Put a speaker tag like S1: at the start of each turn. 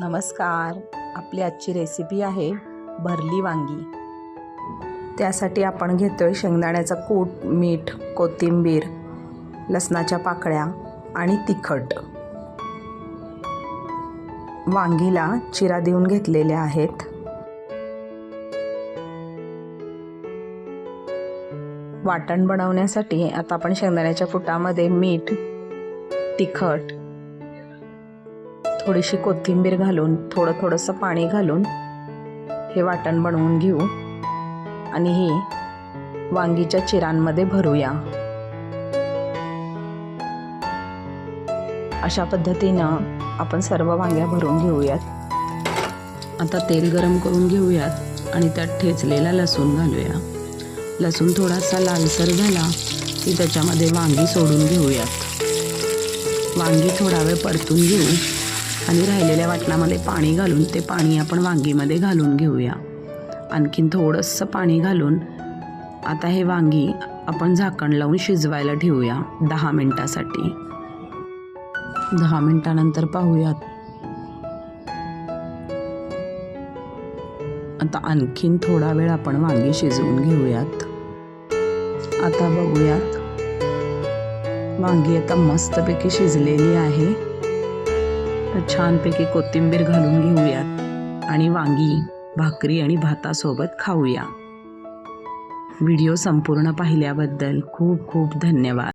S1: नमस्कार. आपली आजची रेसिपी आहे भरली वांगी. त्यासाठी आपण घेतो आहे शेंगदाण्याचा कूट मीठ कोथिंबीर लसणाच्या पाकळ्या आणि तिखट. वांगीला चिरा देऊन घेतलेल्या आहेत. वाटण बनवण्यासाठी आता आपण शेंगदाण्याच्या कुटामध्ये मीठ तिखट थोडीशी कोथिंबीर घालून थोडं थोडंसं पाणी घालून हे वाटण बनवून घेऊ. आणि हे वांगीच्या चिरांमध्ये भरूया. अशा पद्धतीनं आपण सर्व वांग्या भरून घेऊयात.
S2: आता तेल गरम करून घेऊयात आणि त्यात ठेचलेला लसूण घालूया. लसूण थोडासा लालसर झाला की त्याच्यामध्ये वांगी सोडून घेऊयात. वांगी थोडा वेळ परतून घेऊ. आणि राहिलेल्या वाटणामध्ये पाणी घालून ते पाणी आपण वांगीमध्ये घालून घेऊया. आणखीन थोडंसं पाणी घालून आता हे वांगी आपण झाकण लावून शिजवायला ठेवूया दहा मिनटासाठी. दहा मिनटानंतर पाहूयात. आता आणखीन थोडा वेळ आपण वांगी शिजवून घेऊयात. आता बघूयात. वांगी आता मस्तपैकी शिजलेली आहे. छानपैकी कोथिंबीर घालून घेऊयात आणि वांगी भाकरी आणि भातासोबत खाऊया. व्हिडिओ संपूर्ण पाहिल्याबद्दल खूप खूप धन्यवाद.